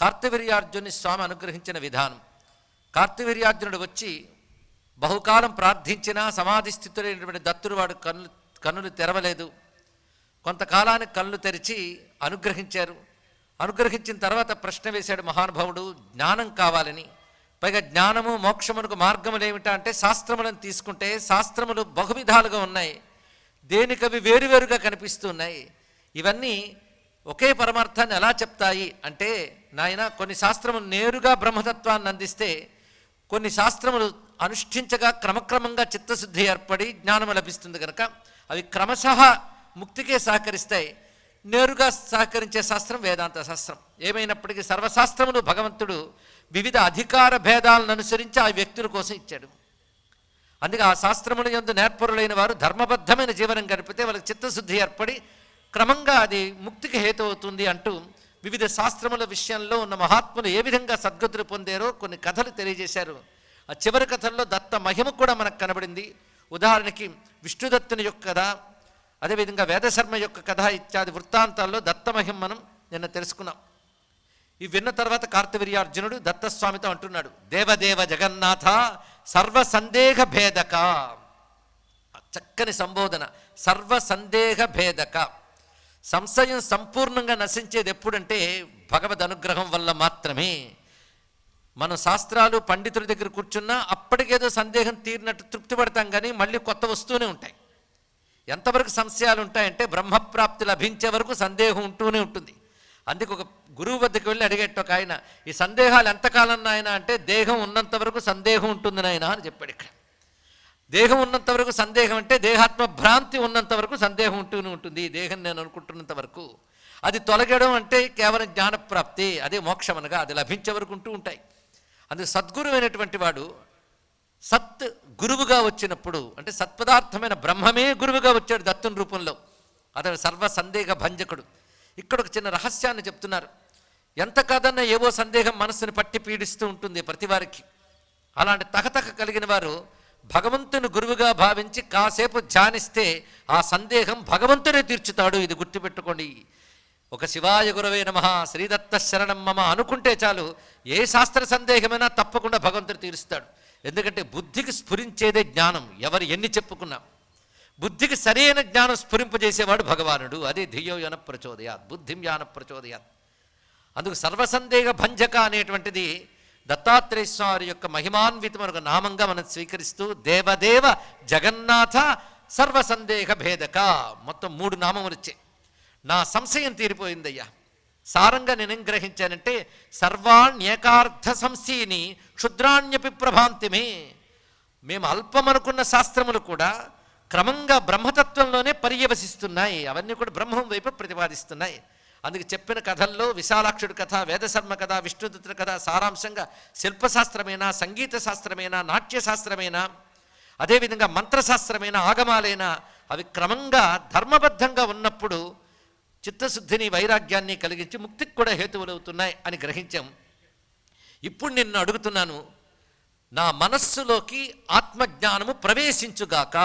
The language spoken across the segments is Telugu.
కార్తవీర్యార్జుని స్వామి అనుగ్రహించిన విధానం. కార్తవీర్యార్జునుడు వచ్చి బహుకాలం ప్రార్థించినా సమాధి స్థితులైనటువంటి దత్తుడు వాడు కన్ను కన్నులు తెరవలేదు. కొంతకాలానికి కళ్ళు తెరిచి అనుగ్రహించారు. అనుగ్రహించిన తర్వాత ప్రశ్న వేశాడు మహానుభావుడు జ్ఞానం కావాలని. పైగా జ్ఞానము మోక్షమునకు మార్గములు ఏమిటా అంటే శాస్త్రములను తీసుకుంటే శాస్త్రములు బహువిధాలుగా ఉన్నాయి. దేనికవి వేరువేరుగా కనిపిస్తున్నాయి ఇవన్నీ ఒకే పరమార్థాన్ని ఎలా చెప్తాయి అంటే నాయన కొన్ని శాస్త్రములు నేరుగా బ్రహ్మతత్వాన్ని అందిస్తే కొన్ని శాస్త్రములు అనుష్ఠించగా క్రమక్రమంగా చిత్తశుద్ధి ఏర్పడి జ్ఞానము లభిస్తుంది కనుక అవి క్రమశ ముక్తికే సహకరిస్తాయి. నేరుగా సహకరించే శాస్త్రం వేదాంత శాస్త్రం. ఏమైనప్పటికీ సర్వశాస్త్రములు భగవంతుడు వివిధ అధికార భేదాలను అనుసరించి ఆ వ్యక్తుల కోసం ఇచ్చాడు. అందుకే ఆ శాస్త్రముల యందు నేర్పరులైన వారు ధర్మబద్ధమైన జీవనం గడిపితే వాళ్ళకి చిత్తశుద్ధి ఏర్పడి క్రమంగా అది ముక్తికి హేతు అవుతుంది అంటూ వివిధ శాస్త్రముల విషయంలో ఉన్న మహాత్ములు ఏ విధంగా సద్గతులు పొందారో కొన్ని కథలు తెలియజేశారు. ఆ చివరి కథల్లో దత్త మహిమ కూడా మనకు కనబడింది. ఉదాహరణకి విష్ణుదత్తుని యొక్క కథ అదేవిధంగా వేదశర్మ యొక్క కథ ఇత్యాది వృత్తాంతాల్లో దత్త మహిమ మనం నిన్న తెలుసుకున్నాం. ఇవి విన్న తర్వాత కార్తవీర్యార్జునుడు దత్తస్వామితో అంటున్నాడు దేవదేవ జగన్నాథ సర్వ సందేహ భేదక చక్కని సంబోధన సర్వ సందేహ భేదక. సంశయం సంపూర్ణంగా నశించేది ఎప్పుడంటే భగవద్ అనుగ్రహం వల్ల మాత్రమే. మనం శాస్త్రాలు పండితుల దగ్గర కూర్చున్నా అప్పటికేదో సందేహం తీరినట్టు తృప్తి పడతాం కానీ మళ్ళీ కొత్త వస్తూనే ఉంటాయి. ఎంతవరకు సంశయాలు ఉంటాయంటే బ్రహ్మప్రాప్తి లభించే వరకు సందేహం ఉంటూనే ఉంటుంది. అందుకే ఒక గురువు వద్దకు వెళ్ళి అడిగేట ఒక ఆయన ఈ సందేహాలు ఎంతకాలం నాయన? అంటే దేహం ఉన్నంత వరకు సందేహం ఉంటుంది నాయన అని చెప్పాడు ఇక్కడ. దేహం ఉన్నంత వరకు సందేహం అంటే దేహాత్మ భ్రాంతి ఉన్నంత వరకు సందేహం ఉంటూనే ఉంటుంది. దేహం నేను అనుకుంటున్నంత వరకు. అది తొలగడం అంటే కేవలం జ్ఞానప్రాప్తి అదే మోక్షం అనగా అది లభించే వరకు ఉంటూ ఉంటాయి. అందుకు సద్గురువైనటువంటి వాడు సత్ గురువుగా వచ్చినప్పుడు అంటే సత్పదార్థమైన బ్రహ్మమే గురువుగా వచ్చాడు దత్తుని రూపంలో. అతడు సర్వ సందేహ భంజకుడు. ఇక్కడ ఒక చిన్న రహస్యాన్ని చెప్తున్నారు. ఎంత కాదన్నా ఏవో సందేహం మనస్సుని పట్టి పీడిస్తూ ఉంటుంది ప్రతి వారికి అలాంటి తహతహ కలిగిన వారు భగవంతుని గురువుగా భావించి కాసేపు ధ్యానిస్తే ఆ సందేహం భగవంతుడే తీర్చుతాడు. ఇది గుర్తుపెట్టుకోండి. ఒక శివాయ గురవే నమ. శ్రీదత్త శరణం మమ అనుకుంటే చాలు. ఏ శాస్త్ర సందేహమైనా తప్పకుండా భగవంతుడు తీరుస్తాడు. ఎందుకంటే బుద్ధికి స్ఫురించేదే జ్ఞానం. ఎవరు ఎన్ని చెప్పుకున్నా. బుద్ధికి సరైన జ్ఞానం స్ఫురింపజేసేవాడు భగవానుడు. అదే ధియో యన ప్రచోదయాత్. బుద్ధిం యాన ప్రచోదయాత్. అందుకు సర్వసందేహ భంజక అనేటువంటిది దత్తాత్రేయ స్వామి యొక్క మహిమాన్వితమైన నామంగా మనం స్వీకరిస్తూ దేవదేవ జగన్నాథ సర్వసందేహ భేదక మొత్తం మూడు నామములు వచ్చాయి. నా సంశయం తీరిపోయిందయ్యా. సారంగా నేనేం గ్రహించానంటే సర్వాణ్యేకార్థ సంశీని క్షుద్రాణ్యపి ప్రభాంతిమే. మేము అల్పమనుకున్న శాస్త్రములు కూడా క్రమంగా బ్రహ్మతత్వంలోనే పర్యవసిస్తున్నాయి. అవన్నీ కూడా బ్రహ్మం వైపు ప్రతిపాదిస్తున్నాయి. అందుకు చెప్పిన కథల్లో విశాలాక్షుడి కథ వేదశర్మ కథ విష్ణుదత్తుల కథ సారాంశంగా శిల్పశాస్త్రమైనా సంగీత శాస్త్రమైనా నాట్యశాస్త్రమేనా అదేవిధంగా మంత్రశాస్త్రమైన ఆగమాలైనా అవి క్రమంగా ధర్మబద్ధంగా ఉన్నప్పుడు చిత్తశుద్ధిని వైరాగ్యాన్ని కలిగించి ముక్తికి కూడా హేతువులవుతున్నాయి అని గ్రహించాం. ఇప్పుడు నిన్ను అడుగుతున్నాను నా మనస్సులోకి ఆత్మజ్ఞానము ప్రవేశించుగాక.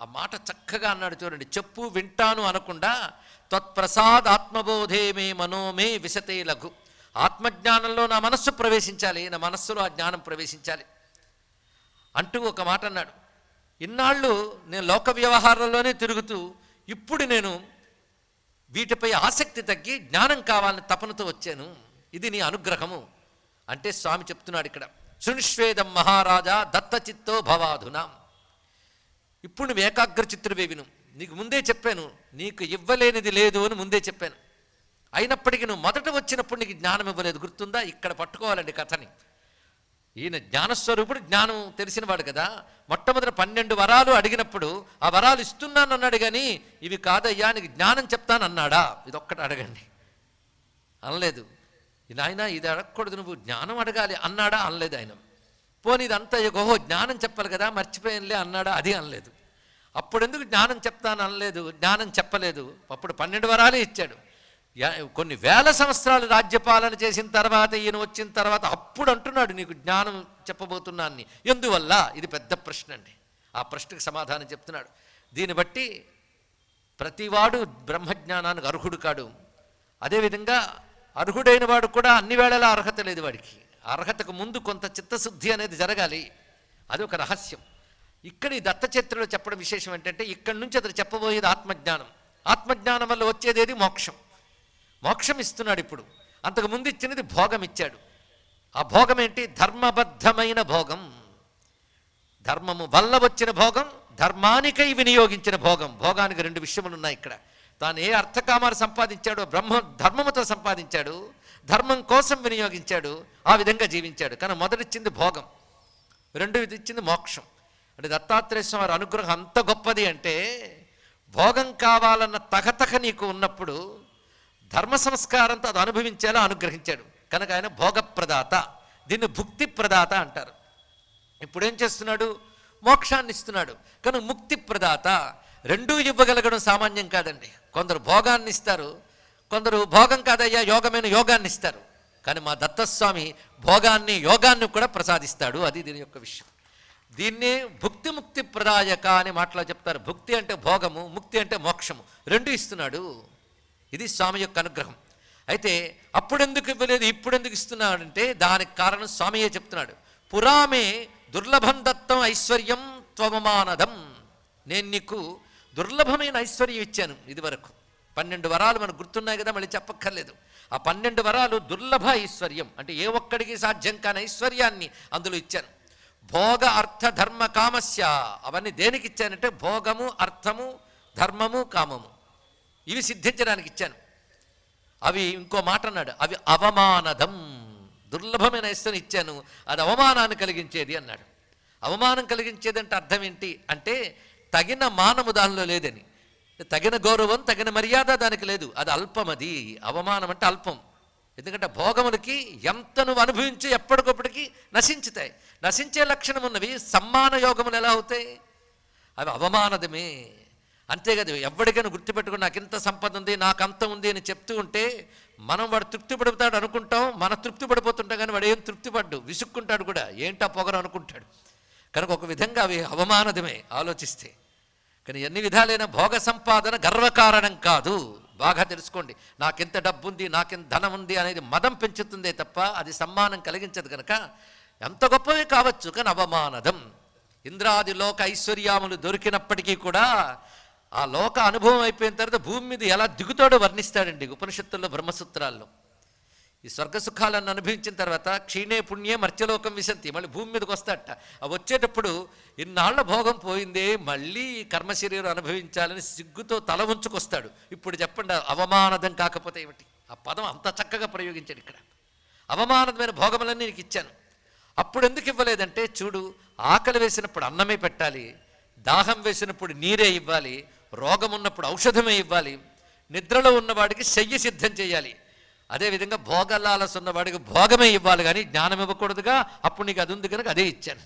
ఆ మాట చక్కగా అన్నాడు చూడండి. చెప్పు వింటాను అనకుండా త్వత్ప్రసాద్ ఆత్మబోధే మే మనోమే విశతే లఘు. ఆత్మజ్ఞానంలో నా మనస్సు ప్రవేశించాలి నా మనస్సులో ఆ జ్ఞానం ప్రవేశించాలి అంటూ ఒక మాట అన్నాడు. ఇన్నాళ్ళు నేను లోక వ్యవహారంలోనే తిరుగుతూ ఇప్పుడు నేను వీటిపై ఆసక్తి తగ్గి జ్ఞానం కావాలని తపనతో వచ్చాను. ఇది నీ అనుగ్రహము అంటే స్వామి చెప్తున్నాడు ఇక్కడ. శృణుష్వేదం మహారాజా దత్తచిత్తో భవాధునా ఇప్పుడు నువ్వు ఏకాగ్ర చిత్రువే విను. నీకు ముందే చెప్పాను నీకు ఇవ్వలేనిది లేదు అని ముందే చెప్పాను. అయినప్పటికీ నువ్వు మొదట వచ్చినప్పుడు నీకు జ్ఞానం ఇవ్వలేదు. గుర్తుందా? ఇక్కడ పట్టుకోవాలండి కథని. ఈయన జ్ఞానస్వరూపుడు జ్ఞానం తెలిసినవాడు కదా. మొట్టమొదటి పన్నెండు వరాలు అడిగినప్పుడు ఆ వరాలు ఇస్తున్నాను అన్నాడు కానీ ఇవి కాదయ్యా నీకు జ్ఞానం చెప్తాను అన్నాడా? ఇదొక్కటి అడగండి. అనలేదు. నాయన ఇది అడగకూడదు నువ్వు జ్ఞానం అడగాలి అన్నాడా? అనలేదు ఆయన. పోనీ ఇదంతా ఓహో జ్ఞానం చెప్పాలి కదా మర్చిపోయానులే అన్నాడా? అది అనలేదు. అప్పుడు ఎందుకు జ్ఞానం చెప్తాను అనలేదు? జ్ఞానం చెప్పలేదు. అప్పుడు పన్నెండు వరాలే ఇచ్చాడు. కొన్ని వేల సంవత్సరాలు రాజ్యపాలన చేసిన తర్వాత ఈయన వచ్చిన తర్వాత అప్పుడు అంటున్నాడు నీకు జ్ఞానం చెప్పబోతున్నాన్ని. ఎందువల్ల? ఇది పెద్ద ప్రశ్న అండి. ఆ ప్రశ్నకు సమాధానం చెప్తున్నాడు. దీన్ని బట్టి ప్రతివాడు బ్రహ్మజ్ఞానానికి అర్హుడు కాడు. అదేవిధంగా అర్హుడైన వాడు కూడా అన్ని వేళలా అర్హత లేదు వాడికి. అర్హతకు ముందు కొంత చిత్తశుద్ధి అనేది జరగాలి. అది ఒక రహస్యం. ఇక్కడ ఈ దత్తచరిత్రలో చెప్పడం విశేషం ఏంటంటే ఇక్కడి నుంచి అతను చెప్పబోయేది ఆత్మజ్ఞానం. ఆత్మజ్ఞానం వల్ల వచ్చేదేది మోక్షం. మోక్షం ఇస్తున్నాడు ఇప్పుడు. అంతకు ముందు ఇచ్చినది భోగం ఇచ్చాడు. ఆ భోగం ఏంటి? ధర్మబద్ధమైన భోగం. ధర్మము వల్ల వచ్చిన భోగం ధర్మానికై వినియోగించిన భోగం. భోగానికి రెండు విషయములు ఉన్నాయి ఇక్కడ. తాను ఏ అర్థకామాలు సంపాదించాడో బ్రహ్మ ధర్మముతో సంపాదించాడు ధర్మం కోసం వినియోగించాడు ఆ విధంగా జీవించాడు. కానీ మొదటిచ్చింది భోగం. రెండు ఇచ్చింది మోక్షం. అంటే దత్తాత్రేయ స్వామి వారి అనుగ్రహం అంత గొప్పది అంటే భోగం కావాలన్న తగతక నీకు ఉన్నప్పుడు ధర్మ సంస్కారంతో అది అనుభవించేలా అనుగ్రహించాడు. కనుక ఆయన భోగప్రదాత. దీన్ని భుక్తి ప్రదాత అంటారు. ఇప్పుడు ఏం చేస్తున్నాడు? మోక్షాన్ని ఇస్తున్నాడు కనుక ముక్తి ప్రదాత రెండూ ఇవ్వగలగడం సామాన్యం కాదండి. కొందరు భోగాన్ని ఇస్తారు కొందరు భోగం కాదయ్యా యోగమైన యోగాన్ని ఇస్తారు కానీ మా దత్తస్వామి భోగాన్ని యోగాన్ని కూడా ప్రసాదిస్తాడు. అది దీని యొక్క విషయం. దీన్నే భుక్తి ముక్తి ప్రదాయక అని మాటలో చెప్తారు. భుక్తి అంటే భోగము ముక్తి అంటే మోక్షము. రెండు ఇస్తున్నాడు. ఇది స్వామి యొక్క అనుగ్రహం. అయితే అప్పుడెందుకు ఇవ్వలేదు ఇప్పుడెందుకు ఇస్తున్నాడంటే దానికి కారణం స్వామియే చెప్తున్నాడు. పురామే దుర్లభం దత్తం ఐశ్వర్యం త్వమమానదం. నేను నీకు దుర్లభమైన ఐశ్వర్యం ఇచ్చాను ఇదివరకు. పన్నెండు వరాలు మనకు గుర్తున్నాయి కదా మళ్ళీ చెప్పక్కర్లేదు. ఆ పన్నెండు వరాలు దుర్లభ ఐశ్వర్యం. అంటే ఏ ఒక్కడికి సాధ్యం కాని ఐశ్వర్యాన్ని అందులో ఇచ్చాను. భోగ అర్థ ధర్మ కామస్య. అవన్నీ దేనికి ఇచ్చానంటే భోగము అర్థము ధర్మము కామము. ఇవి సిద్ధించడానికి ఇచ్చాను. అవి ఇంకో మాట అన్నాడు అవి అవమానదం. దుర్లభమైన ఐశ్వర్యం ఇచ్చాను. అది అవమానాన్ని కలిగించేది అన్నాడు. అవమానం కలిగించేది అంటే అర్థం ఏంటి? అంటే తగిన మానము దానిలో లేదని. తగిన గౌరవం తగిన మర్యాద దానికి లేదు. అది అల్పం అది అవమానం అంటే అల్పం. ఎందుకంటే భోగములకి ఎంత నువ్వు అనుభవించి ఎప్పటికప్పటికి నశించుతాయి. నశించే లక్షణం ఉన్నవి సమ్మాన యోగములు ఎలా అవుతాయి? అవి అవమానదమే. అంతేకాదు ఎవరికైనా గుర్తుపెట్టుకుని నాకు ఇంత సంపద ఉంది నాకు అంత ఉంది అని చెప్తూ ఉంటే మనం వాడు తృప్తి పడుతాడు అనుకుంటాం మన తృప్తి పడిపోతుంటాం కానీ వాడు ఏం తృప్తి పడ్డు విసుక్కుంటాడు కూడా. ఏంటా పొగరు అనుకుంటాడు. కనుక ఒక విధంగా అవి అవమానదమే ఆలోచిస్తే. కానీ ఎన్ని విధాలైన భోగ సంపాదన గర్వకారణం కాదు. బాగా తెలుసుకోండి. నాకెంత డబ్బు ఉంది నాకెంత ధనం ఉంది అనేది మదం పెంచుతుందే తప్ప అది సమ్మానం కలిగించదు కనుక ఎంత గొప్పవి కావచ్చు కానీ అవమానదం. ఇంద్రాది లోక ఐశ్వర్యాములు దొరికినప్పటికీ కూడా ఆ లోక అనుభవం అయిపోయిన తర్వాత భూమి మీద ఎలా దిగుతాడో వర్ణిస్తాడండి ఉపనిషత్తుల్లో బ్రహ్మసూత్రాల్లో. ఈ స్వర్గ సుఖాలను అనుభవించిన తర్వాత క్షీణే పుణ్యే మర్త్యలోకం విశంతి మళ్ళీ భూమి మీదకి వస్తాడట. ఆ వచ్చేటప్పుడు ఇన్నాళ్ళ భోగం పోయిందే మళ్ళీ ఈ కర్మశరీరం అనుభవించాలని సిగ్గుతో తల ఉంచుకొస్తాడు ఇప్పుడు చెప్పండి అవమానదం కాకపోతే ఏమిటి? ఆ పదం అంత చక్కగా ప్రయోగించాడు ఇక్కడ. అవమానదమైన భోగములన్నీ నీకు ఇచ్చాను. అప్పుడు ఎందుకు ఇవ్వలేదంటే చూడు ఆకలి వేసినప్పుడు అన్నమే పెట్టాలి దాహం వేసినప్పుడు నీరే ఇవ్వాలి రోగం ఉన్నప్పుడు ఔషధమే ఇవ్వాలి నిద్రలో ఉన్నవాడికి శయ్య సిద్ధం చేయాలి. అదేవిధంగా భోగలాలస ఉన్నవాడికి భోగమే ఇవ్వాలి కానీ జ్ఞానం ఇవ్వకూడదుగా అప్పుడు నీకు అది ఉంది కనుక అదే ఇచ్చాను.